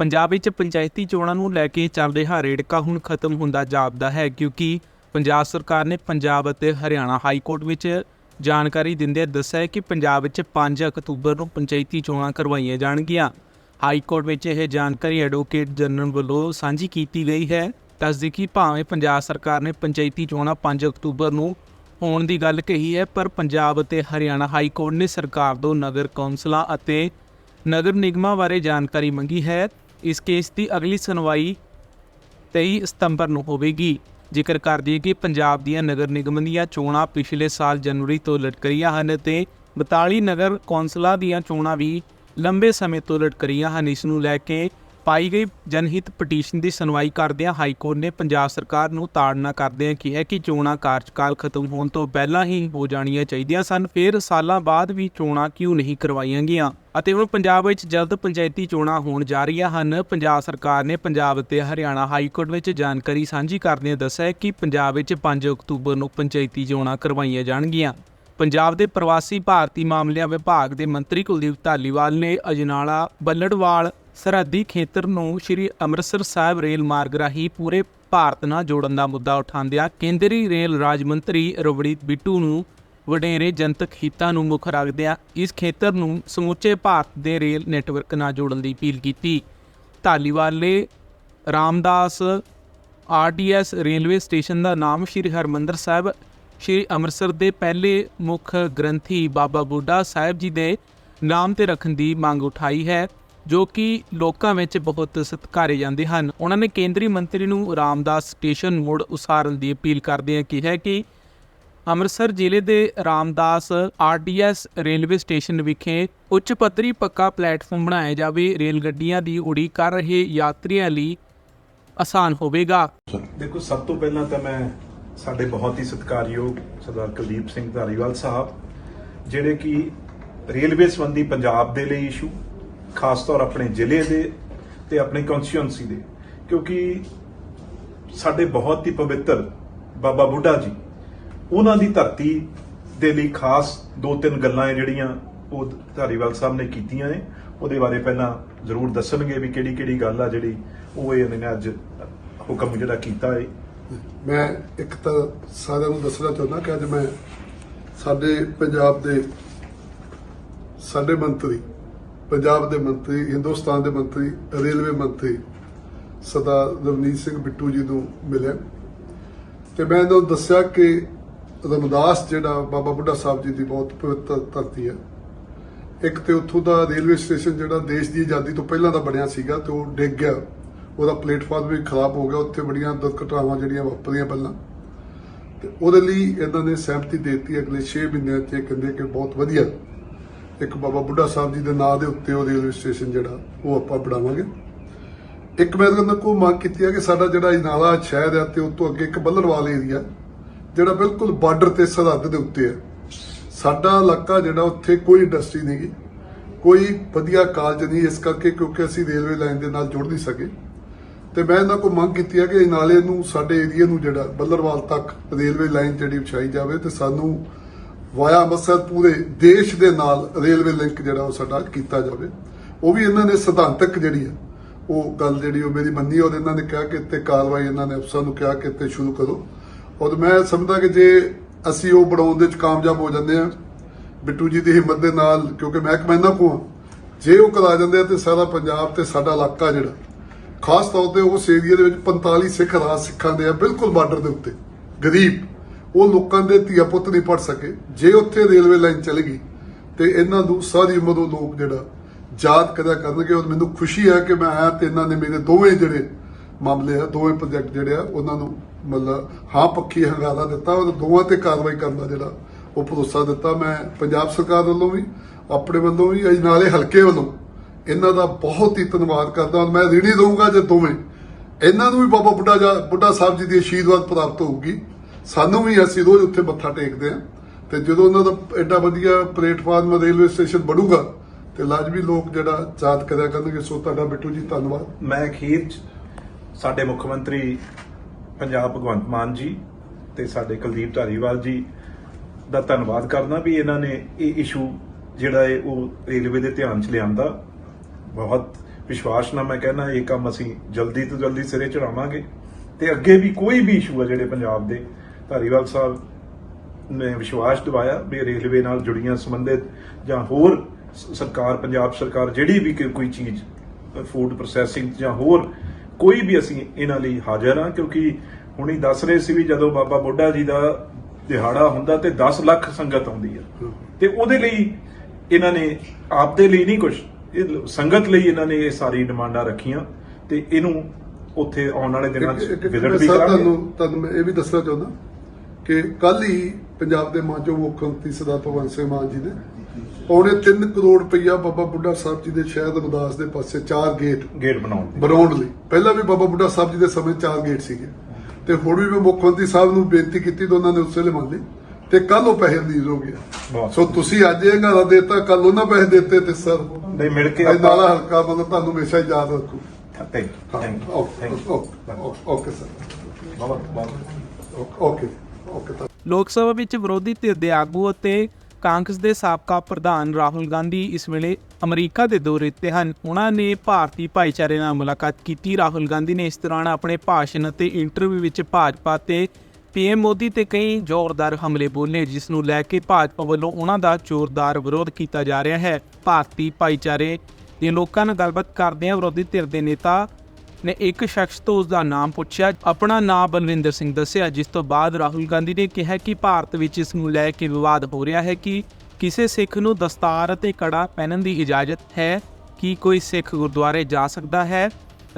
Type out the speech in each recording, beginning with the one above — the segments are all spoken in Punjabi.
ਪੰਜਾਬ ਵਿੱਚ ਪੰਚਾਇਤੀ ਚੋਣਾਂ ਨੂੰ ਲੈ ਕੇ ਚੱਲ ਰਿਹਾ ਰੇੜਕਾ ਹੁਣ ਖਤਮ ਹੁੰਦਾ ਜਾਪਦਾ ਹੈ ਕਿਉਂਕਿ ਪੰਜਾਬ ਸਰਕਾਰ ਨੇ ਪੰਜਾਬ ਅਤੇ ਹਰਿਆਣਾ ਹਾਈ ਕੋਰਟ ਵਿੱਚ ਜਾਣਕਾਰੀ ਦਿੰਦਿਆਂ ਦੱਸਿਆ ਹੈ ਕਿ ਪੰਜਾਬ ਵਿੱਚ 5 ਅਕਤੂਬਰ ਨੂੰ ਪੰਚਾਇਤੀ ਚੋਣਾਂ ਕਰਵਾਈਆਂ ਜਾਣਗੀਆਂ। ਹਾਈ ਕੋਰਟ ਵਿੱਚ ਇਹ ਜਾਣਕਾਰੀ ਐਡਵੋਕੇਟ ਜਨਰਲ ਵੱਲੋਂ ਸਾਂਝੀ ਕੀਤੀ ਗਈ ਹੈ। ਦੱਸਦੀ ਕਿ ਭਾਵੇਂ ਪੰਜਾਬ ਸਰਕਾਰ ਨੇ ਪੰਚਾਇਤੀ ਚੋਣਾਂ 5 ਅਕਤੂਬਰ ਨੂੰ ਹੋਣ ਦੀ ਗੱਲ ਕਹੀ ਹੈ, ਪਰ ਪੰਜਾਬ ਅਤੇ ਹਰਿਆਣਾ ਹਾਈ ਕੋਰਟ ਨੇ ਸਰਕਾਰ ਤੋਂ ਨਗਰ ਕੌਂਸਲਾਂ ਅਤੇ ਨਗਰ ਨਿਗਮਾਂ ਬਾਰੇ ਜਾਣਕਾਰੀ ਮੰਗੀ ਹੈ। ਇਸ ਕੇਸ ਦੀ ਅਗਲੀ ਸੁਣਵਾਈ 23 ਸਤੰਬਰ ਨੂੰ ਹੋਵੇਗੀ। ਜ਼ਿਕਰ ਕਰ ਦਈਏ ਕਿ ਪੰਜਾਬ ਦੀਆਂ ਨਗਰ ਨਿਗਮ ਦੀਆਂ ਚੋਣਾਂ ਪਿਛਲੇ ਸਾਲ ਜਨਵਰੀ ਤੋਂ ਲਟਕ ਰਹੀਆਂ ਹਨ ਤੇ 42 ਨਗਰ ਕੌਂਸਲਾਂ ਦੀਆਂ ਚੋਣਾਂ ਵੀ ਲੰਬੇ ਸਮੇਂ ਤੋਂ ਲਟਕ ਰਹੀਆਂ ਹਨ। ਇਸ ਨੂੰ ਲੈ ਕੇ ਪਾਈ ਗਈ ਜਨਹਿਤ ਪਟੀਸ਼ਨ ਦੀ ਸੁਣਵਾਈ ਕਰਦਿਆਂ ਹਾਈ ਕੋਰਟ ਨੇ ਪੰਜਾਬ ਸਰਕਾਰ ਨੂੰ ਤਾੜਨਾ ਕਰਦਿਆਂ ਕਿਹਾ ਕਿ ਚੋਣਾਂ ਕਾਰਜਕਾਲ ਖਤਮ ਹੋਣ ਤੋਂ ਪਹਿਲਾਂ ਹੀ ਹੋ ਜਾਣੀਆਂ ਚਾਹੀਦੀਆਂ ਸਨ। ਫਿਰ ਸਾਲਾਂ ਬਾਅਦ ਵੀ ਚੋਣਾਂ ਕਿਉਂ ਨਹੀਂ ਕਰਵਾਈਆਂ ਗਈਆਂ? ਅਤੇ ਹੁਣ ਪੰਜਾਬ ਵਿੱਚ ਜਲਦ ਪੰਚਾਇਤੀ ਚੋਣਾਂ ਹੋਣ ਜਾ ਰਹੀਆਂ ਹਨ। ਪੰਜਾਬ ਸਰਕਾਰ ਨੇ ਪੰਜਾਬ ਅਤੇ ਹਰਿਆਣਾ ਹਾਈ ਕੋਰਟ ਵਿੱਚ ਜਾਣਕਾਰੀ ਸਾਂਝੀ ਕਰਦਿਆਂ ਦੱਸਿਆ ਕਿ ਪੰਜਾਬ ਵਿੱਚ 5 ਅਕਤੂਬਰ ਨੂੰ ਪੰਚਾਇਤੀ ਚੋਣਾਂ ਕਰਵਾਈਆਂ ਜਾਣਗੀਆਂ। ਪੰਜਾਬ ਦੇ ਪ੍ਰਵਾਸੀ ਭਾਰਤੀ ਮਾਮਲਿਆਂ ਵਿਭਾਗ ਦੇ ਮੰਤਰੀ ਕੁਲਦੀਪ ਧਾਲੀਵਾਲ ਨੇ ਅਜਨਾਲਾ, ਬੱਲੜਵਾਲ, ਸਰਹੱਦੀ ਖੇਤਰ ਨੂੰ ਸ੍ਰੀ ਅੰਮ੍ਰਿਤਸਰ ਸਾਹਿਬ ਰੇਲ ਮਾਰਗ ਰਾਹੀਂ ਪੂਰੇ ਭਾਰਤ ਨਾਲ ਜੋੜਨ ਦਾ ਮੁੱਦਾ ਉਠਾਉਂਦਿਆਂ ਕੇਂਦਰੀ ਰੇਲ ਰਾਜ ਮੰਤਰੀ ਰਵੜੀਤ ਬਿੱਟੂ ਨੂੰ ਵਡੇਰੇ ਜਨਤਕ ਹਿੱਤਾਂ ਨੂੰ ਮੁੱਖ ਰੱਖਦਿਆਂ ਇਸ ਖੇਤਰ ਨੂੰ ਸਮੁੱਚੇ ਭਾਰਤ ਦੇ ਰੇਲ ਨੈਟਵਰਕ ਨਾਲ ਜੋੜਨ ਦੀ ਅਪੀਲ ਕੀਤੀ। ਧਾਲੀਵਾਲ ਨੇ ਰਾਮਦਾਸ ਆਰਟੀਐਸ ਰੇਲਵੇ ਸਟੇਸ਼ਨ ਦਾ ਨਾਮ ਸ਼੍ਰੀ ਹਰਮੰਦਰ ਸਾਹਿਬ, ਸ਼੍ਰੀ ਅੰਮ੍ਰਿਤਸਰ ਦੇ ਪਹਿਲੇ ਮੁੱਖ ਗ੍ਰੰਥੀ ਬਾਬਾ ਬੁੱਢਾ ਸਾਹਿਬ ਜੀ ਦੇ ਨਾਮ ਤੇ ਰੱਖਣ ਦੀ ਮੰਗ ਉਠਾਈ ਹੈ, ਜੋ ਕਿ ਲੋਕਾਂ ਵਿੱਚ ਬਹੁਤ ਸਤਿਕਾਰੇ ਜਾਂਦੇ ਹਨ। ਉਹਨਾਂ ਨੇ ਕੇਂਦਰੀ ਮੰਤਰੀ ਨੂੰ ਰਾਮਦਾਸ ਸਟੇਸ਼ਨ ਮੁੜ ਉਸਾਰਨ ਦੀ ਅਪੀਲ ਕਰਦਿਆਂ ਕਿਹਾ ਕਿ ਅੰਮ੍ਰਿਤਸਰ ਜ਼ਿਲ੍ਹੇ ਦੇ ਰਾਮਦਾਸ ਆਰਡੀਐਸ ਰੇਲਵੇ ਸਟੇਸ਼ਨ ਵਿਖੇ ਉੱਚ ਪੱਧਰੀ ਪੱਕਾ ਪਲੇਟਫਾਰਮ ਬਣਾਇਆ ਜਾਵੇ, ਰੇਲ ਗੱਡੀਆਂ ਦੀ ਉਡੀਕ ਕਰ ਰਹੇ ਯਾਤਰੀਆਂ ਲਈ ਆਸਾਨ ਹੋਵੇਗਾ। ਦੇਖੋ, ਸਭ ਤੋਂ ਪਹਿਲਾਂ ਤਾਂ ਮੈਂ ਸਾਡੇ ਬਹੁਤ ਹੀ ਸਤਿਕਾਰਯੋਗ ਸਰਦਾਰ ਕੁਲਦੀਪ ਸਿੰਘ ਧਾਰੀਵਾਲ ਸਾਹਿਬ, ਜਿਹੜੇ ਕਿ ਰੇਲਵੇ ਸੰਬੰਧੀ ਪੰਜਾਬ ਦੇ ਲਈ ਇਸ਼ੂ ਖਾਸ ਤੌਰ ਆਪਣੇ ਜ਼ਿਲ੍ਹੇ ਦੇ ਤੇ ਆਪਣੇ ਕਨਸਟੀਟਿਊਂਸੀ ਦੇ, ਕਿਉਂਕਿ ਸਾਡੇ ਬਹੁਤ ਹੀ ਪਵਿੱਤਰ ਬਾਬਾ ਬੁੱਢਾ ਜੀ ਉਹਨਾਂ ਦੀ ਧਰਤੀ ਦੇ ਲਈ ਖਾਸ ਦੋ ਤਿੰਨ ਗੱਲਾਂ ਹੈ ਜਿਹੜੀਆਂ ਉਹ ਧਾਰੀਵਾਲ ਸਾਹਿਬ ਨੇ ਕੀਤੀਆਂ ਨੇ, ਉਹਦੇ ਬਾਰੇ ਪਹਿਲਾਂ ਜ਼ਰੂਰ ਦੱਸਣਗੇ ਵੀ ਕਿਹੜੀ ਕਿਹੜੀ ਗੱਲ ਆ ਜਿਹੜੀ ਉਹ ਇਹਨਾਂ ਨੇ ਅੱਜ ਹੁਕਮ ਜਿਹੜਾ ਕੀਤਾ ਹੈ ਮੈਂ ਇੱਕ ਤਾਂ ਸਾਰਿਆਂ ਨੂੰ ਦੱਸਣਾ ਚਾਹੁੰਦਾ ਕਿ ਅੱਜ ਮੈਂ ਸਾਡੇ ਪੰਜਾਬ ਦੇ ਸਾਡੇ ਮੰਤਰੀ, ਪੰਜਾਬ ਦੇ ਮੰਤਰੀ, ਹਿੰਦੁਸਤਾਨ ਦੇ ਮੰਤਰੀ, ਰੇਲਵੇ ਮੰਤਰੀ ਸਰਦਾਰ ਰਵਨੀਤ ਸਿੰਘ ਬਿੱਟੂ ਜੀ ਨੂੰ ਮਿਲਿਆ। ਤੇ ਮੈਂ ਇਹਨਾਂ ਨੂੰ ਦੱਸਿਆ ਕਿ ਰਮਦਾਸ ਜਿਹੜਾ ਬਾਬਾ ਬੁੱਢਾ ਸਾਹਿਬ ਜੀ ਦੀ ਬਹੁਤ ਪਵਿੱਤਰ ਧਰਤੀ ਹੈ। ਇੱਕ ਤੇ ਉੱਥੋਂ ਦਾ ਰੇਲਵੇ ਸਟੇਸ਼ਨ ਜਿਹੜਾ ਦੇਸ਼ ਦੀ ਆਜ਼ਾਦੀ ਤੋਂ ਪਹਿਲਾਂ ਦਾ ਬਣਿਆ ਸੀਗਾ ਤੇ ਉਹ ਡਿੱਗ ਗਿਆ। ਉਹਦਾ ਪਲੇਟਫਾਰਮ ਵੀ ਖਰਾਬ ਹੋ ਗਿਆ। ਉੱਥੇ ਬੜੀਆਂ ਦੁਰਘਟਨਾਵਾਂ ਜਿਹੜੀਆਂ ਵਾਪਰੀਆਂ ਪਹਿਲਾਂ। ਤੇ ਉਹਦੇ ਲਈ ਇਹਨਾਂ ਨੇ ਸਹਿਮਤੀ ਦੇ ਦਿੱਤੀ ਅਗਲੇ 6 ਮਹੀਨਿਆਂ 'ਚ ਇਹ ਕਹਿੰਦੇ ਕਿ ਬਹੁਤ ਵਧੀਆ। ਇੱਕ ਬਾਬਾ ਬੁੱਢਾ ਸਾਹਿਬ ਜੀ ਦੇ ਨਾਂ ਦੇ ਉੱਤੇ ਉਹ ਰੇਲਵੇ ਸਟੇਸ਼ਨ ਜਿਹੜਾ, ਉਹ ਆਪਾਂ ਬਣਾਵਾਂਗੇ। ਇੱਕ ਮੈਂ ਇਹਨਾਂ ਕੋਲ ਮੰਗ ਕੀਤੀ ਹੈ ਕਿ ਸਾਡਾ ਜਿਹੜਾ ਇਨਾਲਾ ਸ਼ਹਿਰ ਹੈ ਤੇ ਉਸ ਤੋਂ ਅੱਗੇ ਇੱਕ ਬੱਲਰਵਾਲ ਏਰੀਆ ਜਿਹੜਾ ਬਿਲਕੁਲ ਬਾਰਡਰ ਤੇ ਸਰਹੱਦ ਦੇ ਉੱਤੇ ਹੈ। ਸਾਡਾ ਇਲਾਕਾ ਜਿਹੜਾ ਉੱਥੇ ਕੋਈ ਇੰਡਸਟਰੀ ਨਹੀਂ ਗੀ। ਕੋਈ ਵਧੀਆ ਕਾਲਜ ਨਹੀਂ ਇਸ ਕਰਕੇ ਕਿਉਂਕਿ ਅਸੀਂ ਰੇਲਵੇ ਲਾਈਨ ਦੇ ਨਾਲ ਜੁੜ ਨਹੀਂ ਸਕੇ। ਤੇ ਮੈਂ ਇਹਨਾਂ ਕੋਲ ਮੰਗ ਕੀਤੀ ਹੈ ਕਿ ਨਾਲੇ ਨੂੰ ਸਾਡੇ ਏਰੀਆ ਨੂੰ ਜਿਹੜਾ ਬੱਲਰਵਾਲ ਤੱਕ ਰੇਲਵੇ ਲਾਈਨ ਜਿਹੜੀ ਵਿਛਾਈ ਜਾਵੇ ਤੇ ਸਾਨੂੰ ਵਾਇਆ ਅੰਮ੍ਰਿਤਸਰ ਪੂਰੇ ਦੇਸ਼ ਦੇ ਨਾਲ ਰੇਲਵੇ ਲਿੰਕ ਜਿਹੜਾ ਉਹ ਸਾਡਾ ਕੀਤਾ ਜਾਵੇ। ਉਹ ਵੀ ਇਹਨਾਂ ਨੇ ਸਿਧਾਂਤਕ ਜਿਹੜੀ ਹੈ, ਉਹ ਗੱਲ ਜਿਹੜੀ ਉਹ ਮੇਰੀ ਮੰਨੀ ਔਰ ਇਹਨਾਂ ਨੇ ਕਿਹਾ ਕਿ ਤੇ ਕਾਰਵਾਈ ਇਹਨਾਂ ਨੇ ਅਫਸਰਾਂ ਨੂੰ ਕਿਹਾ ਕਿ ਤੇ ਸ਼ੁਰੂ ਕਰੋ। ਔਰ ਮੈਂ ਸਮਝਦਾ ਕਿ ਜੇ ਅਸੀਂ ਉਹ ਬਣਾਉਣ ਦੇ ਵਿੱਚ ਕਾਮਯਾਬ ਹੋ ਜਾਂਦੇ ਆ ਬਿੱਟੂ ਜੀ ਦੀ ਹਿੰਮਤ ਦੇ ਨਾਲ ਕਿਉਂਕਿ ਮਹਿਕਮਾ ਇਹਨਾਂ ਕੋਲ ਆ, ਜੇ ਉਹ ਕਰਾ ਜਾਂਦੇ ਆ ਤੇ ਸਾਰਾ ਪੰਜਾਬ ਤੇ ਸਾਡਾ ਇਲਾਕਾ ਜਿਹੜਾ ਖਾਸ ਤੌਰ ਤੇ ਉਸ ਏਰੀਆ ਦੇ ਵਿੱਚ 45 ਸਿੱਖ ਰਾਜ ਸਿੱਖਾਂ ਦੇ ਆ ਬਿਲਕੁਲ ਬਾਰਡਰ ਦੇ ਉੱਤੇ ਗਰੀਬ ਉਹ ਲੋਕਾਂ ਦੇ ਧੀਆ ਪੁੱਤ ਨਹੀਂ ਪੜ ਸਕੇ। ਜੇ ਉੱਥੇ ਰੇਲਵੇ ਲਾਈਨ ਚੱਲ ਗਈ ਤੇ ਇਹਨਾਂ ਨੂੰ ਸਾਰੀ ਉਮਰ ਉਹ ਲੋਕ ਜਿਹੜਾ ਯਾਦ ਕਰਿਆ ਕਰਨਗੇ ਔਰ ਮੈਨੂੰ ਖੁਸ਼ੀ ਹੈ ਕਿ ਮੈਂ ਆਇਆ ਤੇ ਇਹਨਾਂ ਨੇ ਮੇਰੇ ਦੋਵੇਂ ਜਿਹੜੇ ਮਾਮਲੇ ਆ ਦੋਵੇਂ ਪ੍ਰੋਜੈਕਟ ਜਿਹੜੇ ਆ ਉਹਨਾਂ ਨੂੰ ਮਤਲਬ ਹਾਂ ਪੱਖੀ ਹੰਗਾਰਾ ਦਿੱਤਾ ਔਰ ਦੋਵਾਂ ਤੇ ਕਾਰਵਾਈ ਕਰਨ ਦਾ ਜਿਹੜਾ ਉਹ ਭਰੋਸਾ ਦਿੱਤਾ ਮੈਂ ਪੰਜਾਬ ਸਰਕਾਰ ਵੱਲੋਂ ਵੀ, ਆਪਣੇ ਵੱਲੋਂ ਵੀ ਅਜ ਨਾਲੇ ਹਲਕੇ ਵੱਲੋਂ। ਇਹਨਾਂ ਦਾ ਬਹੁਤ ਹੀ ਧੰਨਵਾਦ ਕਰਦਾ ਮੈਂ ਰਿਣੀ ਦਊਂਗਾ ਜੇ ਦੋਵੇਂ। ਇਹਨਾਂ ਨੂੰ ਵੀ ਬਾਬਾ ਬੁੱਢਾ ਜਾ, ਬੁੱਢਾ ਸਾਹਿਬ ਜੀ ਦੀ ਆਸ਼ੀਰਵਾਦ ਪ੍ਰਾਪਤ ਹੋਊਗੀ। ਸਾਨੂੰ ਵੀ ਅਸੀਂ ਰੋਜ਼ ਉੱਥੇ ਮੱਥਾ ਟੇਕਦੇ ਆ ਤੇ ਜਦੋਂ ਉਹਨਾਂ ਦਾ ਐਡਾ ਵਧੀਆ ਪਲੇਟਫਾਰਮ ਰੇਲਵੇ ਸਟੇਸ਼ਨ ਬਣੂਗਾ, ਤੇ ਲਾਜ਼ਮੀ ਲੋਕ ਜਿਹੜਾ ਯਾਦ ਕਰਿਆ ਕਰਨਗੇ। ਸੋ ਤੁਹਾਡਾ ਬਿੱਟੂ ਜੀ, ਧੰਨਵਾਦ। ਮੈਂ ਅਖੀਰ ਸਾਡੇ ਮੁੱਖ ਮੰਤਰੀ ਪੰਜਾਬ ਭਗਵੰਤ ਮਾਨ ਜੀ ਤੇ ਸਾਡੇ ਕੁਲਦੀਪ ਧਾਰੀਵਾਲ ਜੀ ਦਾ ਧੰਨਵਾਦ ਕਰਨਾ ਵੀ ਇਹਨਾਂ ਨੇ ਇਹ ਇਸ਼ੂ ਜਿਹੜਾ ਹੈ ਉਹ ਰੇਲਵੇ ਦੇ ਧਿਆਨ 'ਚ ਲਿਆਂਦਾ। ਬਹੁਤ ਵਿਸ਼ਵਾਸ ਨਾਲ ਮੈਂ ਕਹਿੰਦਾ ਇਹ ਕੰਮ ਅਸੀਂ ਜਲਦੀ ਤੋਂ ਜਲਦੀ ਸਿਰੇ ਚੜਾਵਾਂਗੇ। ਤੇ ਅੱਗੇ ਵੀ ਕੋਈ ਵੀ ਇਸ਼ੂ ਆ ਜਿਹੜੇ ਪੰਜਾਬ ਦੇ, ਧਾਰੀਵਾਲ ਸਾਹਿਬ ਨੇ ਵਿਸ਼ਵਾਸ ਦਿਵਾਇਆ ਵੀ ਰੇਲਵੇ ਨਾਲ ਜੁੜੀਆਂ ਸੰਬੰਧਿਤ ਜਾਂ ਹੋਰ ਸਰਕਾਰ, ਪੰਜਾਬ ਸਰਕਾਰ ਜਿਹੜੀ ਵੀ ਕੋਈ ਚੀਜ਼ ਫੂਡ ਪ੍ਰੋਸੈਸਿੰਗ ਜਾਂ ਹੋਰ ਕੋਈ ਵੀ ਅਸੀਂ ਇਹਨਾਂ ਲਈ ਹਾਜ਼ਰ ਹਾਂ ਕਿਉਂਕਿ ਹੁਣੀ ਦੱਸ ਰਹੇ ਸੀ ਵੀ ਜਦੋਂ ਬਾਬਾ ਬੁੱਢਾ ਜੀ ਦਾ ਦਿਹਾੜਾ ਹੁੰਦਾ ਤੇ 10 ਲੱਖ ਸੰਗਤ ਆਉਂਦੀ ਆ। ਤੇ ਉਹਦੇ ਲਈ ਇਹਨਾਂ ਨੇ ਆਪਦੇ ਲਈ ਨਹੀਂ ਕੁਝ ਇਹ ਸੰਗਤ ਲਈ ਇਹਨਾਂ ਨੇ ਇਹ ਸਾਰੀ ਡਿਮਾਂਡਾਂ ਰੱਖੀਆਂ ਤੇ ਇਹਨੂੰ ਉੱਥੇ ਆਉਣ ਵਾਲੇ ਦਿਨਾਂ 'ਚ ਵਿਜ਼ਿਟ ਵੀ ਕਰਾਂਗੇ। ਤੁਹਾਨੂੰ ਤੁਹਾਨੂੰ ਮੈਂ ਇਹ ਵੀ ਦੱਸਣਾ ਚਾਹੁੰਦਾ ਕਿ ਕੱਲ ਹੀ ਪੰਜਾਬ ਦੇ ਮਾਨਯੋਗ ਮੁੱਖ ਮੰਤਰੀ ਸਰਦਾਰ ਭਗਵੰਤ ਸਿੰਘ ਮਾਨ ਜੀ ਨੇ ਪੌਣੇ 3 ਕਰੋੜ ਰੁਪਈਆ ਬਾਬਾ ਬੁੱਢਾ ਸਾਹਿਬ ਜੀ ਦੇ ਸ਼ਹਿਰ ਰਮਦਾਸ ਦੇ ਪਾਸੇ ਚਾਰ ਗੇਟ ਗੇਟ ਬਣਾਉਣ ਦੀ। ਬਣਾਉਣ ਲਈ। ਪਹਿਲਾਂ ਵੀ ਬਾਬਾ ਬੁੱਢਾ ਸਾਹਿਬ ਜੀ ਦੇ ਸਮੇਂ ਚਾਰ ਗੇਟ ਸੀਗੇ। ਤੇ ਹੁਣ ਵੀ ਮੈਂ ਮੁੱਖ ਮੰਤਰੀ ਸਾਹਿਬ ਨੂੰ ਬੇਨਤੀ ਕੀਤੀ ਤਾਂ ਉਹਨਾਂ ਨੇ ਉਸ ਵੇਲੇ ਮੰਨ ਲਈ ਤੇ ਕੱਲ ਉਹ ਪੈਸੇ ਰਿਲੀਜ਼ ਹੋ ਗਿਆ। ਸੋ ਤੁਸੀਂ ਅੱਜ ਇਹ ਗਾਲਾ ਦੇਤਾ ਕੱਲ ਉਹਨਾਂ ਪੈਸੇ ਦਿੱਤੇ ਤੇ ਸਰ ਨਹੀਂ ਮਿਲ ਕੇ ਇਹ ਨਾਲਾ ਹਲਕਾ ਮਤਲਬ ਤੁਹਾਨੂੰ ਹਮੇਸ਼ਾ ਯਾਦ ਰੱਖੂ। Thank you thank you okay okay okay sir. Okay Lok Sabha ਵਿੱਚ ਵਿਰੋਧੀ ਧਿਰ ਦੇ ਆਗੂ ਅਤੇ ਕਾਂਗਰਸ ਦੇ ਸਾਬਕਾ ਪ੍ਰਧਾਨ ਰਾਹੁਲ ਗਾਂਧੀ ਇਸ ਵੇਲੇ ਅਮਰੀਕਾ ਦੇ ਦੌਰੇ ਤੇ ਹਨ। ਉਹਨਾਂ ਨੇ ਭਾਰਤੀ ਭਾਈਚਾਰੇ ਨਾਲ ਮੁਲਾਕਾਤ ਕੀਤੀ। ਰਾਹੁਲ ਗਾਂਧੀ ਨੇ ਇਸ ਦੌਰਾਨ ਆਪਣੇ ਭਾਸ਼ਣ ਅਤੇ ਇੰਟਰਵਿਊ ਵਿੱਚ ਭਾਜਪਾ ਤੇ ਪੀਐਮ ਮੋਦੀ ਤੇ ਕਈ ਜ਼ੋਰਦਾਰ ਹਮਲੇ ਬੋਲੇ, ਜਿਸ ਨੂੰ ਲੈ ਕੇ ਭਾਜਪਾ ਵੱਲੋਂ ਉਹਨਾਂ ਦਾ ਜ਼ੋਰਦਾਰ ਵਿਰੋਧ ਕੀਤਾ ਜਾ ਰਿਹਾ ਹੈ। ਭਾਰਤੀ ਭਾਈਚਾਰੇ ਦੇ ਲੋਕਾਂ ਨਾਲ ਗੱਲਬਾਤ ਕਰਦਿਆਂ ਵਿਰੋਧੀ ਧਿਰ ਦੇ ਨੇਤਾ ਨੇ ਇੱਕ ਸ਼ਖਸ ਤੋਂ ਉਸ ਦਾ ਨਾਮ ਪੁੱਛਿਆ। ਆਪਣਾ ਨਾਮ ਬਲਵਿੰਦਰ ਸਿੰਘ ਦੱਸਿਆ, ਜਿਸ ਤੋਂ ਬਾਅਦ ਰਾਹੁਲ ਗਾਂਧੀ ਨੇ ਕਿਹਾ ਕਿ ਭਾਰਤ ਵਿੱਚ ਇਸ ਨੂੰ ਲੈ ਕੇ ਵਿਵਾਦ ਹੋ ਰਿਹਾ ਹੈ ਕਿ ਕਿਸੇ ਸਿੱਖ ਨੂੰ ਦਸਤਾਰ ਅਤੇ ਕੜਾ ਪਹਿਨਣ ਦੀ ਇਜਾਜ਼ਤ ਹੈ ਕਿ ਕੋਈ ਸਿੱਖ ਗੁਰਦੁਆਰੇ ਜਾ ਸਕਦਾ ਹੈ।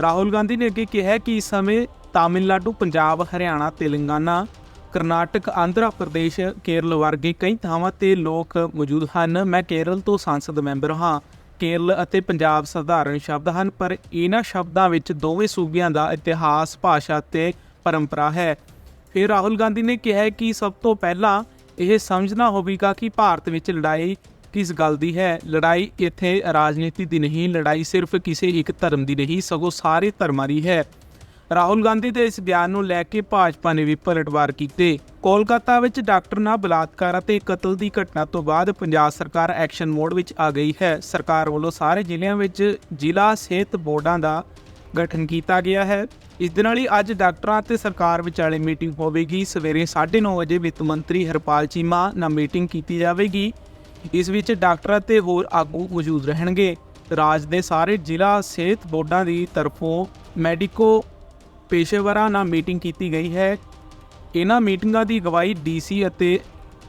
ਰਾਹੁਲ ਗਾਂਧੀ ਨੇ ਅੱਗੇ ਕਿਹਾ ਕਿ ਇਸ ਸਮੇਂ ਤਾਮਿਲਨਾਡੂ, ਪੰਜਾਬ, ਹਰਿਆਣਾ, ਤੇਲੰਗਾਨਾ, ਕਰਨਾਟਕ, ਆਂਧਰਾ ਪ੍ਰਦੇਸ਼, ਕੇਰਲ ਵਰਗੇ ਕਈ ਥਾਵਾਂ ਤੇ ਲੋਕ ਮੌਜੂਦ ਹਨ। ਮੈਂ ਕੇਰਲ ਤੋਂ ਸੰਸਦ ਮੈਂਬਰ ਹਾਂ। ਕੇਰਲ ਅਤੇ ਪੰਜਾਬ ਸਧਾਰਨ ਸ਼ਬਦ ਹਨ, ਪਰ ਇਹਨਾਂ ਸ਼ਬਦਾਂ ਵਿੱਚ ਦੋਵੇਂ ਸੂਬਿਆਂ ਦਾ ਇਤਿਹਾਸ, ਭਾਸ਼ਾ ਤੇ ਪਰੰਪਰਾ ਹੈ। ਫਿਰ ਰਾਹੁਲ ਗਾਂਧੀ ਨੇ ਕਿਹਾ ਕਿ ਸਭ ਤੋਂ ਪਹਿਲਾਂ ਇਹ ਸਮਝਣਾ ਹੋਵੇਗਾ ਕਿ ਭਾਰਤ ਵਿੱਚ ਲੜਾਈ ਕਿਸ ਗੱਲ ਦੀ ਹੈ। ਲੜਾਈ ਇੱਥੇ ਰਾਜਨੀਤੀ ਦੀ ਨਹੀਂ, ਲੜਾਈ ਸਿਰਫ ਕਿਸੇ ਇੱਕ ਧਰਮ ਦੀ ਨਹੀਂ, ਸਗੋਂ ਸਾਰੇ ਧਰਮਾਂ ਦੀ ਹੈ। ਰਾਹੁਲ ਗਾਂਧੀ ਦੇ ਇਸ ਬਿਆਨ ਨੂੰ ਲੈ ਕੇ ਭਾਜਪਾ ਨੇ ਵੀ ਪਲਟਵਾਰ ਕੀਤੇ। ਕੋਲਕਾਤਾ ਵਿੱਚ ਡਾਕਟਰ ਨਾਲ ਬਲਾਤਕਾਰ ਅਤੇ ਕਤਲ ਦੀ ਘਟਨਾ ਤੋਂ ਬਾਅਦ ਪੰਜਾਬ ਸਰਕਾਰ ਐਕਸ਼ਨ ਮੋਡ ਵਿੱਚ ਆ ਗਈ ਹੈ। ਸਰਕਾਰ ਵੱਲੋਂ ਸਾਰੇ ਜ਼ਿਲ੍ਹਿਆਂ ਵਿੱਚ ਜ਼ਿਲ੍ਹਾ ਸਿਹਤ ਬੋਰਡਾਂ ਦਾ ਗਠਨ ਕੀਤਾ ਗਿਆ ਹੈ। ਇਸ ਦੇ ਨਾਲ ਹੀ ਅੱਜ ਡਾਕਟਰਾਂ ਅਤੇ ਸਰਕਾਰ ਵਿਚਾਲੇ ਮੀਟਿੰਗ ਹੋਵੇਗੀ। ਸਵੇਰੇ 9:30 ਵਜੇ ਵਿੱਤ ਮੰਤਰੀ ਹਰਪਾਲ ਚੀਮਾ ਨਾਲ ਮੀਟਿੰਗ ਕੀਤੀ ਜਾਵੇਗੀ। ਇਸ ਵਿੱਚ ਡਾਕਟਰ ਅਤੇ ਹੋਰ ਆਗੂ ਮੌਜੂਦ ਰਹਿਣਗੇ। ਰਾਜ ਦੇ ਸਾਰੇ ਜ਼ਿਲ੍ਹਾ ਸਿਹਤ ਬੋਰਡਾਂ ਦੀ ਤਰਫੋਂ ਮੈਡੀਕੋ ਪੇਸ਼ੇਵਰਾਂ ਨਾਲ ਮੀਟਿੰਗ ਕੀਤੀ ਗਈ ਹੈ। ਇਹਨਾਂ ਮੀਟਿੰਗਾਂ ਦੀ ਅਗਵਾਈ ਡੀਸੀ ਅਤੇ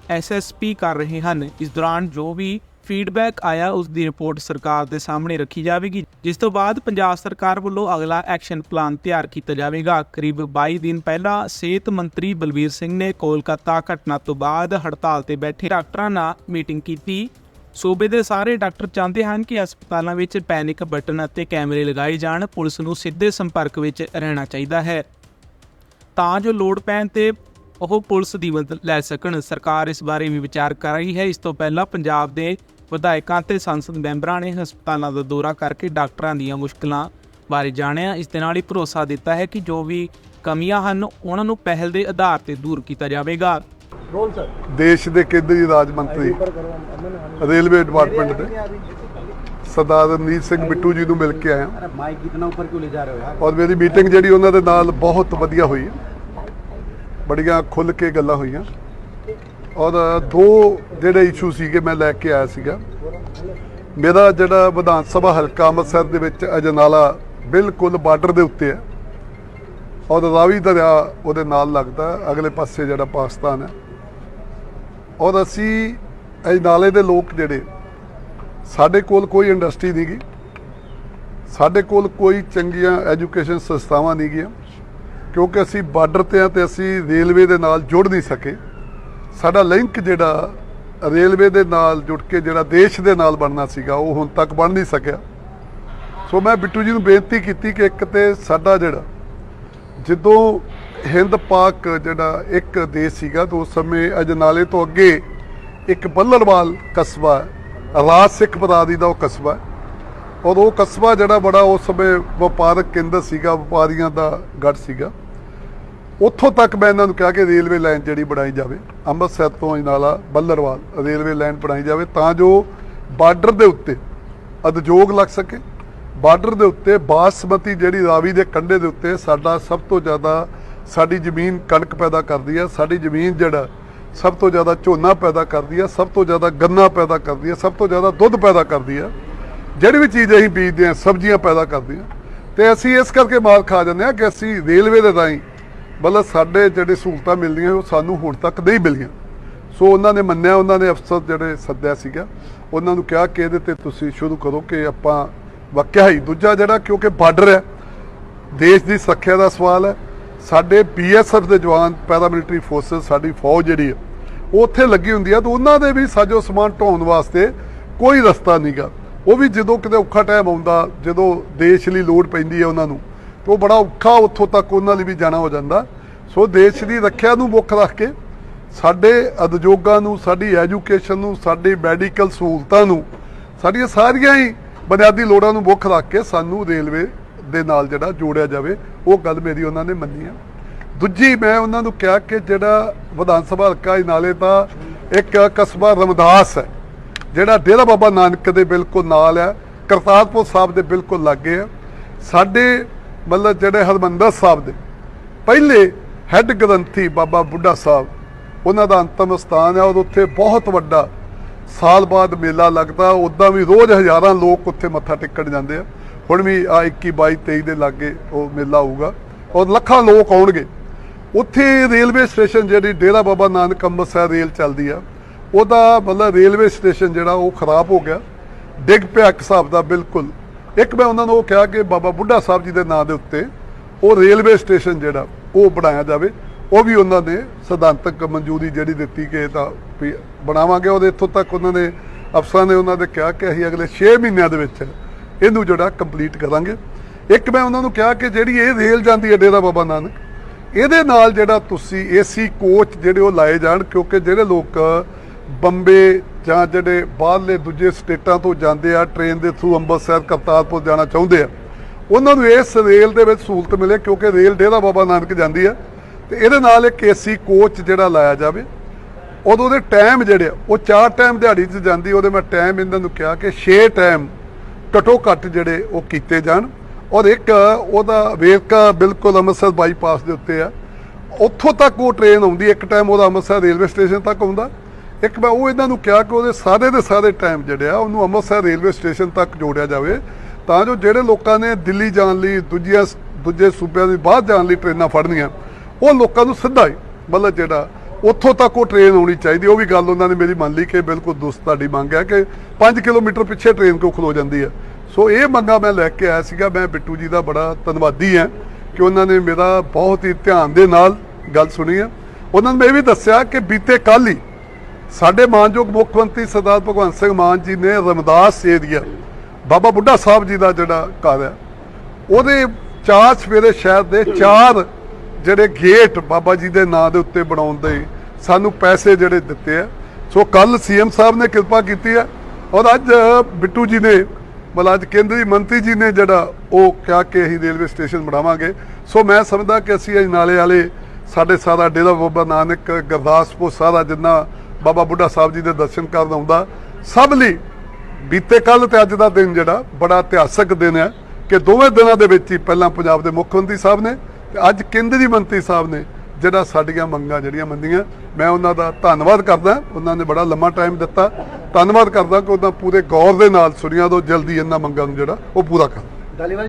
ਐਸਐਸਪੀ ਕਰ ਰਹੇ ਹਨ। ਇਸ ਦੌਰਾਨ ਜੋ ਵੀ ਫੀਡਬੈਕ ਆਇਆ, ਉਸ ਦੀ ਰਿਪੋਰਟ ਸਰਕਾਰ ਦੇ ਸਾਹਮਣੇ ਰੱਖੀ ਜਾਵੇਗੀ, ਜਿਸ ਤੋਂ ਬਾਅਦ ਪੰਜਾਬ ਸਰਕਾਰ ਵੱਲੋਂ ਅਗਲਾ ਐਕਸ਼ਨ ਪਲਾਨ ਤਿਆਰ ਕੀਤਾ ਜਾਵੇਗਾ। ਕਰੀਬ 22 ਦਿਨ ਪਹਿਲਾਂ ਸਿਹਤ ਮੰਤਰੀ ਬਲਬੀਰ ਸਿੰਘ ਨੇ ਕੋਲਕਾਤਾ ਘਟਨਾ ਤੋਂ ਬਾਅਦ ਹੜਤਾਲ ਤੇ ਬੈਠੇ ਡਾਕਟਰਾਂ ਨਾਲ ਮੀਟਿੰਗ ਕੀਤੀ। ਸੂਬੇ ਦੇ ਸਾਰੇ ਡਾਕਟਰ ਚਾਹੁੰਦੇ ਹਨ ਕਿ ਹਸਪਤਾਲਾਂ ਵਿੱਚ ਪੈਨਿਕ ਬਟਨ ਅਤੇ ਕੈਮਰੇ ਲਗਾਏ ਜਾਣ, ਪੁਲਿਸ ਨੂੰ ਸਿੱਧੇ ਸੰਪਰਕ ਵਿੱਚ ਰਹਿਣਾ ਚਾਹੀਦਾ ਹੈ। ਤਾਂ ਜੋ ਲੋੜ ਪੈਣ ਤੇ ਉਹ ਪੁਲਿਸ ਦੀ ਮਦਦ ਲੈ ਸਕਣ। ਸਰਕਾਰ ਇਸ ਬਾਰੇ ਵੀ ਵਿਚਾਰ ਕਰ ਰਹੀ ਹੈ। ਇਸ ਤੋਂ ਪਹਿਲਾਂ ਪੰਜਾਬ ਦੇ ਵਿਧਾਇਕਾਂ ਤੇ ਸੰਸਦ ਮੈਂਬਰਾਂ ਨੇ ਹਸਪਤਾਲਾਂ ਦਾ ਦੌਰਾ ਕਰਕੇ ਡਾਕਟਰਾਂ ਦੀਆਂ ਮੁਸ਼ਕਲਾਂ ਬਾਰੇ ਜਾਣਿਆ। ਇਸ ਦੇ ਨਾਲ ਹੀ ਭਰੋਸਾ ਦਿੱਤਾ ਹੈ ਕਿ ਜੋ ਵੀ ਕਮੀਆਂ ਹਨ, ਉਹਨਾਂ ਨੂੰ ਪਹਿਲ ਦੇ ਆਧਾਰ ਤੇ ਦੂਰ ਕੀਤਾ ਜਾਵੇਗਾ। ਦੇਸ਼ ਦੇ ਕੇਂਦਰੀ ਰਾਜ ਮੰਤਰੀ ਰੇਲਵੇ ਡਿਪਾਰਟਮੈਂਟ ਦੇ ਸਰਦਾਰ ਰਣਜੀਤ ਸਿੰਘ ਬਿੱਟੂ ਜੀ ਨੂੰ ਮਿਲ ਕੇ ਆਇਆ। ਮਾਈਕ ਇਤਨਾ ਉੱਪਰ ਕਿਉਂ ਲੈ ਜਾ ਰਹੇ ਹੋ ਯਾਰ? ਔਰ ਮੇਰੀ ਮੀਟਿੰਗ ਜਿਹੜੀ ਉਹਨਾਂ ਦੇ ਨਾਲ ਬਹੁਤ ਵਧੀਆ ਹੋਈ ਬੜੀਆਂ ਖੁੱਲ ਕੇ ਗੱਲਾਂ ਹੋਈਆਂ। ਔਰ ਦੋ ਜਿਹੜੇ ਇਸ਼ੂ ਸੀਗੇ ਮੈਂ ਲੈ ਕੇ ਆਇਆ ਸੀਗਾ। ਮੇਰਾ ਜਿਹੜਾ ਵਿਧਾਨ ਸਭਾ ਹਲਕਾ ਅੰਮ੍ਰਿਤਸਰ ਦੇ ਵਿੱਚ ਅਜਨਾਲਾ ਬਿਲਕੁਲ ਬਾਰਡਰ ਦੇ ਉੱਤੇ ਹੈ। ਔਰ ਰਾਵੀ ਦਰਿਆ ਉਹਦੇ ਨਾਲ ਲੱਗਦਾ ਅਗਲੇ ਪਾਸੇ ਜਿਹੜਾ ਪਾਕਿਸਤਾਨ ਹੈ। ਔਰ ਅਸੀਂ ਅਜਨਾਲੇ ਦੇ ਲੋਕ ਜਿਹੜੇ, ਸਾਡੇ ਕੋਲ ਕੋਈ ਇੰਡਸਟਰੀ ਨਹੀਂ ਗੀ। ਸਾਡੇ ਕੋਲ ਕੋਈ ਚੰਗੀਆਂ ਐਜੂਕੇਸ਼ਨ ਸੰਸਥਾਵਾਂ ਨਹੀਂ ਗੀਆਂ। ਕਿਉਂਕਿ ਅਸੀਂ ਬਾਰਡਰ ਤੇ ਆ ਤੇ ਅਸੀਂ ਰੇਲਵੇ ਦੇ ਨਾਲ ਜੁੜ ਨਹੀਂ ਸਕੇ। ਸਾਡਾ ਲਿੰਕ ਜਿਹੜਾ ਰੇਲਵੇ ਦੇ ਨਾਲ ਜੁੜ ਕੇ ਜਿਹੜਾ ਦੇਸ਼ ਦੇ ਨਾਲ ਬਣਨਾ ਸੀਗਾ, ਉਹ ਹੁਣ ਤੱਕ ਬਣ ਨਹੀਂ ਸਕਿਆ। ਸੋ ਮੈਂ ਬਿੱਟੂ ਜੀ ਨੂੰ ਬੇਨਤੀ ਕੀਤੀ ਕਿ ਇੱਕ ਤੇ ਸਾਡਾ ਜਿਹੜਾ, ਜਦੋਂ ਹਿੰਦ ਪਾਕ ਜਿਹੜਾ ਇੱਕ ਦੇਸ਼ ਸੀਗਾ, ਤਾਂ ਉਸ ਸਮੇਂ ਅਜਨਾਲੇ ਤੋਂ ਅੱਗੇ ਇੱਕ ਬੱਲੜਵਾਲ ਕਸਬਾ, ਰਾਜ ਸਿੱਖ ਬਰਾਦਰੀ ਦਾ ਉਹ ਕਸਬਾ। ਔਰ ਉਹ ਕਸਬਾ ਜਿਹੜਾ ਬੜਾ ਉਸ ਸਮੇਂ ਵਪਾਰਕ ਕੇਂਦਰ ਸੀਗਾ, ਵਪਾਰੀਆਂ ਦਾ ਗੜ ਸੀਗਾ। ਉੱਥੋਂ ਤੱਕ ਮੈਂ ਇਹਨਾਂ ਨੂੰ ਕਿਹਾ ਕਿ ਰੇਲਵੇ ਲਾਈਨ ਜਿਹੜੀ ਬਣਾਈ ਜਾਵੇ, ਅੰਮ੍ਰਿਤਸਰ ਤੋਂ ਅਜਨਾਲਾ ਬੱਲਰਵਾਲ ਰੇਲਵੇ ਲਾਈਨ ਬਣਾਈ ਜਾਵੇ, ਤਾਂ ਜੋ ਬਾਰਡਰ ਦੇ ਉੱਤੇ ਉਦਯੋਗ ਲੱਗ ਸਕੇ। ਬਾਰਡਰ ਦੇ ਉੱਤੇ ਬਾਸਮਤੀ ਜਿਹੜੀ ਰਾਵੀ ਦੇ ਕੰਢੇ ਦੇ ਉੱਤੇ ਸਾਡਾ ਸਭ ਤੋਂ ਜ਼ਿਆਦਾ ਸਾਡੀ ਜ਼ਮੀਨ ਕਣਕ ਪੈਦਾ ਕਰਦੀ ਹੈ, ਸਾਡੀ ਜ਼ਮੀਨ ਜਿਹੜਾ ਸਭ ਤੋਂ ਜ਼ਿਆਦਾ ਝੋਨਾ ਪੈਦਾ ਕਰਦੀ ਹੈ, ਸਭ ਤੋਂ ਜ਼ਿਆਦਾ ਗੰਨਾ ਪੈਦਾ ਕਰਦੀ ਹੈ, ਸਭ ਤੋਂ ਜ਼ਿਆਦਾ ਦੁੱਧ ਪੈਦਾ ਕਰਦੀ ਹੈ, ਜਿਹੜੀ ਵੀ ਚੀਜ਼ ਅਸੀਂ ਬੀਜਦੇ ਹਾਂ, ਸਬਜ਼ੀਆਂ ਪੈਦਾ ਕਰਦੀ ਹਾਂ ਤੇ ਅਸੀਂ ਇਸ ਕਰਕੇ ਮਾਰ ਖਾ ਜਾਂਦੇ ਹਾਂ ਕਿ ਅਸੀਂ ਰੇਲਵੇ ਦੇ ਰਾਹੀਂ ਮਤਲਬ ਸਾਡੇ ਜਿਹੜੇ ਸਹੂਲਤਾਂ ਮਿਲਦੀਆਂ ਉਹ ਸਾਨੂੰ ਹੁਣ ਤੱਕ ਨਹੀਂ ਮਿਲੀਆਂ। ਸੋ ਉਹਨਾਂ ਨੇ ਮੰਨਿਆ, ਉਹਨਾਂ ਨੇ ਅਫਸਰ ਜਿਹੜੇ ਸੱਦਿਆ ਸੀਗਾ, ਉਹਨਾਂ ਨੂੰ ਕਿਹਾ ਕਿ ਇਹਦੇ ਤੇ ਤੁਸੀਂ ਸ਼ੁਰੂ ਕਰੋ ਕਿ ਆਪਾਂ ਵਾਕਿਆ ਹੀ ਦੂਜਾ ਜਿਹੜਾ ਕਿਉਂਕਿ ਬਾਰਡਰ ਹੈ, ਦੇਸ਼ ਦੀ ਸੁਰੱਖਿਆ ਦਾ ਸਵਾਲ ਹੈ ਸਾਡੇ ਬੀਐਸਐਫ ਦੇ ਜਵਾਨ ਪੈਰਾਮਿਲਟਰੀ ਫੋਰਸਸ, ਸਾਡੀ ਫੌਜ ਜਿਹੜੀ ਹੈ ਉਹ ਉੱਥੇ ਲੱਗੀ ਹੁੰਦੀ ਆ ਤਾਂ ਉਹਨਾਂ ਦੇ ਵੀ ਸਾਜੋ ਸਮਾਨ ਢਾਉਣ ਵਾਸਤੇ ਕੋਈ ਰਸਤਾ ਨਹੀਂਗਾ ਉਹ ਵੀ ਜਦੋਂ ਕਿਤੇ ਔਖਾ ਟਾਈਮ ਆਉਂਦਾ, ਜਦੋਂ ਦੇਸ਼ ਲਈ ਲੋੜ ਪੈਂਦੀ ਹੈ ਉਹਨਾਂ ਨੂੰ, ਤਾਂ ਉਹ ਬੜਾ ਔਖਾ ਉੱਥੋਂ ਤੱਕ ਉਹਨਾਂ ਲਈ ਵੀ ਜਾਣਾ ਹੋ ਜਾਂਦਾ। ਸੋ ਦੇਸ਼ ਦੀ ਰੱਖਿਆ ਨੂੰ ਮੁੱਖ ਰੱਖ ਕੇ ਸਾਡੇ ਉਦਯੋਗਾਂ ਨੂੰ, ਸਾਡੀ ਐਜੂਕੇਸ਼ਨ ਨੂੰ, ਸਾਡੀ ਮੈਡੀਕਲ ਸਹੂਲਤਾਂ ਨੂੰ, ਸਾਡੀਆਂ ਸਾਰੀਆਂ ਹੀ ਬੁਨਿਆਦੀ ਲੋੜਾਂ ਨੂੰ ਮੁੱਖ ਰੱਖ ਕੇ ਸਾਨੂੰ ਰੇਲਵੇ ਦੇ ਨਾਲ ਜਿਹੜਾ ਜੋੜਿਆ ਜਾਵੇ, ਉਹ ਗੱਲ ਮੇਰੀ ਉਹਨਾਂ ਨੇ ਮੰਨੀ ਆ। ਦੂਜੀ ਮੈਂ ਉਹਨਾਂ ਨੂੰ ਕਿਹਾ ਕਿ ਜਿਹੜਾ ਵਿਧਾਨ ਸਭਾ ਹਲਕਾ ਨਾਲੇ ਦਾ ਇੱਕ ਕਸਬਾ ਰਮਦਾਸ ਹੈ, ਜਿਹੜਾ ਡੇਰਾ ਬਾਬਾ ਨਾਨਕ ਦੇ ਬਿਲਕੁਲ ਨਾਲ ਹੈ, ਕਰਤਾਰਪੁਰ ਸਾਹਿਬ ਦੇ ਬਿਲਕੁਲ ਲਾਗੇ ਹੈ। ਸਾਡੇ ਮਤਲਬ ਜਿਹੜੇ ਹਰਮੰਦਰ ਸਾਹਿਬ ਦੇ ਪਹਿਲੇ ਹੈੱਡ ਗ੍ਰੰਥੀ ਬਾਬਾ ਬੁੱਢਾ ਸਾਹਿਬ, ਉਹਨਾਂ ਦਾ ਅੰਤਮ ਸਥਾਨ ਹੈ ਔਰ ਉੱਥੇ ਬਹੁਤ ਵੱਡਾ ਸਾਲ ਬਾਅਦ ਮੇਲਾ ਲੱਗਦਾ, ਉਦਾਂ ਵੀ ਰੋਜ਼ ਹਜ਼ਾਰਾਂ ਲੋਕ ਉੱਥੇ ਮੱਥਾ ਟੇਕਣ ਜਾਂਦੇ ਆ। ਹੁਣ ਵੀ ਆ 21 22 23 ਦੇ ਲਾਗੇ ਉਹ ਮੇਲਾ ਹੋਊਗਾ ਔਰ ਲੱਖਾਂ ਲੋਕ ਆਉਣਗੇ। ਉੱਥੇ ਰੇਲਵੇ ਸਟੇਸ਼ਨ ਜਿਹੜੀ ਡੇਰਾ ਬਾਬਾ ਨਾਨਕ ਅੰਮ੍ਰਿਤਸਰ ਰੇਲ ਚੱਲਦੀ ਆ। ਉਹਦਾ ਮਤਲਬ ਰੇਲਵੇ ਸਟੇਸ਼ਨ ਜਿਹੜਾ ਉਹ ਖਰਾਬ ਹੋ ਗਿਆ। ਡਿੱਗ ਪਿਆ ਇੱਕ ਹਿਸਾਬ ਦਾ ਬਿਲਕੁਲ। ਇੱਕ ਮੈਂ ਉਹਨਾਂ ਨੂੰ ਉਹ ਕਿਹਾ ਕਿ ਬਾਬਾ ਬੁੱਢਾ ਸਾਹਿਬ ਜੀ ਦੇ ਨਾਂ ਦੇ ਉੱਤੇ ਉਹ ਰੇਲਵੇ ਸਟੇਸ਼ਨ ਜਿਹੜਾ ਉਹ ਬਣਾਇਆ ਜਾਵੇ। ਉਹ ਵੀ ਉਹਨਾਂ ਨੇ ਸਿਧਾਂਤਕ ਮਨਜ਼ੂਰੀ ਜਿਹੜੀ ਦਿੱਤੀ ਕਿ ਤਾਂ ਵੀ ਬਣਾਵਾਂਗੇ। ਉਹਦੇ ਇੱਥੋਂ ਤੱਕ ਉਹਨਾਂ ਨੇ ਅਫਸਰਾਂ ਨੇ ਉਹਨਾਂ ਦੇ ਕਿਹਾ ਕਿ ਅਸੀਂ ਅਗਲੇ 6 ਮਹੀਨਿਆਂ ਦੇ ਵਿੱਚ ਇਹਨੂੰ ਜਿਹੜਾ ਕੰਪਲੀਟ ਕਰਾਂਗੇ। ਇੱਕ ਮੈਂ ਉਹਨਾਂ ਨੂੰ ਕਿਹਾ ਕਿ ਜਿਹੜੀ ਇਹ ਰੇਲ ਜਾਂਦੀ ਹੈ ਡੇਰਾ ਬਾਬਾ ਨਾਨਕ ਇਹਦੇ ਨਾਲ ਜਿਹੜਾ ਤੁਸੀਂ ਏਸੀ ਕੋਚ ਜਿਹੜੇ ਉਹ ਲਾਏ ਜਾਣ ਕਿਉਂਕਿ ਜਿਹੜੇ ਲੋਕ ਬੰਬੇ ਜਾਂ ਜਿਹੜੇ ਬਾਹਰਲੇ ਦੂਜੇ ਸਟੇਟਾਂ ਤੋਂ ਜਾਂਦੇ ਆ ਟ੍ਰੇਨ ਦੇ ਥਰੂ ਅੰਮ੍ਰਿਤਸਰ ਕਰਤਾਰਪੁਰ ਜਾਣਾ ਚਾਹੁੰਦੇ ਆ ਉਹਨਾਂ ਨੂੰ ਇਸ ਰੇਲ ਦੇ ਵਿੱਚ ਸਹੂਲਤ ਮਿਲੇ ਕਿਉਂਕਿ ਰੇਲ ਡੇਰਾ ਬਾਬਾ ਨਾਨਕ ਜਾਂਦੀ ਆ। ਤੇ ਇਹਦੇ ਨਾਲ ਇੱਕ ਏਸੀ ਕੋਚ ਜਿਹੜਾ ਲਾਇਆ ਜਾਵੇ। ਉਦੋਂ ਦੇ ਟਾਈਮ ਜਿਹੜੇ ਆ, ਉਹ ਚਾਰ ਟਾਈਮ ਦਿਹਾੜੀ 'ਚ ਜਾਂਦੀ ਉਹਦੇ ਮੈਂ ਟਾਈਮ ਇਹਨਾਂ ਨੂੰ ਕਿਹਾ ਕਿ 6 ਟਾਈਮ ਘੱਟੋ ਘੱਟ ਜਿਹੜੇ ਉਹ ਕੀਤੇ ਜਾਣ। ਔਰ ਇੱਕ ਉਹਦਾ ਵੇਰਕਾ ਬਿਲਕੁਲ ਅੰਮ੍ਰਿਤਸਰ ਬਾਈਪਾਸ ਦੇ ਉੱਤੇ ਆ। ਉੱਥੋਂ ਤੱਕ ਉਹ ਟ੍ਰੇਨ ਆਉਂਦੀ, ਇੱਕ ਟਾਈਮ ਉਹਦਾ ਅੰਮ੍ਰਿਤਸਰ ਰੇਲਵੇ ਸਟੇਸ਼ਨ ਤੱਕ ਆਉਂਦਾ। ਇੱਕ ਮੈਂ ਉਹ ਇਹਨਾਂ ਨੂੰ ਕਿਹਾ ਕਿ ਉਹਦੇ ਸਾਰੇ ਦੇ ਸਾਰੇ ਟਾਈਮ ਜਿਹੜੇ ਆ, ਉਹਨੂੰ ਅੰਮ੍ਰਿਤਸਰ ਰੇਲਵੇ ਸਟੇਸ਼ਨ ਤੱਕ ਜੋੜਿਆ ਜਾਵੇ। ਤਾਂ ਜੋ ਜਿਹੜੇ ਲੋਕਾਂ ਨੇ ਦਿੱਲੀ ਜਾਣ ਲਈ, ਦੂਜੀਆਂ ਦੂਜੇ ਸੂਬਿਆਂ ਦੀ ਬਾਹਰ ਜਾਣ ਲਈ ਟ੍ਰੇਨਾਂ ਫੜਨੀਆਂ, ਉਹ ਲੋਕਾਂ ਨੂੰ ਸਿੱਧਾ ਹੀ ਮਤਲਬ ਜਿਹੜਾ ਉੱਥੋਂ ਤੱਕ ਉਹ ਟ੍ਰੇਨ ਆਉਣੀ ਚਾਹੀਦੀ ਉਹ ਵੀ ਗੱਲ ਉਹਨਾਂ ਨੇ ਮੇਰੀ ਮੰਨ ਲਈ ਕਿ ਬਿਲਕੁਲ ਦੁਸਤ ਤੁਹਾਡੀ ਮੰਗ ਹੈ ਕਿ 5 ਕਿਲੋਮੀਟਰ ਪਿੱਛੇ ਟ੍ਰੇਨ ਕਿਉਂ ਖਲੋ ਜਾਂਦੀ ਹੈ। ਸੋ ਇਹ ਮੰਗਾ ਮੈਂ ਲੈ ਕੇ ਆਇਆ ਸੀਗਾ। ਮੈਂ ਬਿੱਟੂ ਜੀ ਦਾ ਬੜਾ ਧੰਨਵਾਦੀ ਹਾਂ ਕਿ ਉਹਨਾਂ ਨੇ ਮੇਰਾ ਬਹੁਤ ਹੀ ਧਿਆਨ ਦੇ ਨਾਲ ਗੱਲ ਸੁਣੀ ਹੈ। ਉਹਨਾਂ ਨੇ ਇਹ ਵੀ ਦੱਸਿਆ ਕਿ ਬੀਤੇ ਕੱਲ੍ਹ ਹੀ ਸਾਡੇ ਮਾਨਯੋਗ ਮੁੱਖ ਮੰਤਰੀ ਸਰਦਾਰ ਭਗਵੰਤ ਸਿੰਘ ਮਾਨ ਜੀ ਨੇ ਰਮਦਾਸ ਏਰੀਆ ਬਾਬਾ ਬੁੱਢਾ ਸਾਹਿਬ ਜੀ ਦਾ ਜਿਹੜਾ ਘਰ ਹੈ, ਉਹਦੇ ਚਾਰ ਸਵੇਰੇ ਸ਼ਹਿਰ ਦੇ ਚਾਰ ਜਿਹੜੇ ਗੇਟ ਬਾਬਾ ਜੀ ਦੇ ਨਾਂ ਦੇ ਉੱਤੇ ਬਣਾਉਣ ਦੇ ਸਾਨੂੰ ਪੈਸੇ ਜਿਹੜੇ ਦਿੱਤੇ ਆ। ਸੋ ਕੱਲ ਸੀਐਮ ਸਾਹਿਬ ਨੇ ਕਿਰਪਾ ਕੀਤੀ ਹੈ ਔਰ ਅੱਜ ਬਿੱਟੂ ਜੀ ਨੇ, ਮਤਲਬ ਅੱਜ ਕੇਂਦਰੀ ਮੰਤਰੀ ਜੀ ਨੇ ਜਿਹੜਾ ਉਹ ਕਿਹਾ ਕਿ ਅਸੀਂ ਰੇਲਵੇ ਸਟੇਸ਼ਨ ਬਣਾਵਾਂਗੇ। ਸੋ ਮੈਂ ਸਮਝਦਾ ਕਿ ਅਸੀਂ ਅੱਜ ਨਾਲੇ ਵਾਲੇ ਸਾਡੇ ਸਾਰਾ ਡੇਰਾ ਬਾਬਾ ਨਾਨਕ, ਗੁਰਦਾਸਪੁਰ ਸਾਰਾ ਜਿੰਨਾ ਬਾਬਾ ਬੁੱਢਾ ਸਾਹਿਬ ਜੀ ਦੇ ਦਰਸ਼ਨ ਕਰਨ ਆਉਂਦਾ, ਸਭ ਲਈ ਬੀਤੇ ਕੱਲ ਤੇ ਅੱਜ ਦਾ ਦਿਨ ਜਿਹੜਾ ਬੜਾ ਇਤਿਹਾਸਕ ਦਿਨ ਹੈ ਕਿ ਦੋਵੇਂ ਦਿਨਾਂ ਦੇ ਵਿੱਚ ਹੀ ਪਹਿਲਾਂ ਪੰਜਾਬ ਦੇ ਮੁੱਖ ਮੰਤਰੀ ਸਾਹਿਬ ਨੇ ਅੱਜ ਕੇਂਦਰੀ ਮੰਤਰੀ ਸਾਹਿਬ ਨੇ ਜਿਹੜਾ ਸਾਡੀਆਂ ਮੰਗਾਂ ਜਿਹੜੀਆਂ ਮੰਨੀਆਂ, ਮੈਂ ਉਹਨਾਂ ਦਾ ਧੰਨਵਾਦ ਕਰਦਾ, ਉਹਨਾਂ ਨੇ ਬੜਾ ਲੰਮਾ ਟਾਈਮ ਦਿੱਤਾ। ਧੰਨਵਾਦ ਕਰਦਾ ਕਿ ਉਹਨਾਂ ਪੂਰੇ ਗੌਰ ਦੇ ਨਾਲ ਸੁਣੀਆਂ ਤੋਂ ਜਲਦੀ ਇਹਨਾਂ ਮੰਗਾਂ ਨੂੰ ਜਿਹੜਾ ਉਹ ਪੂਰਾ ਕਰ।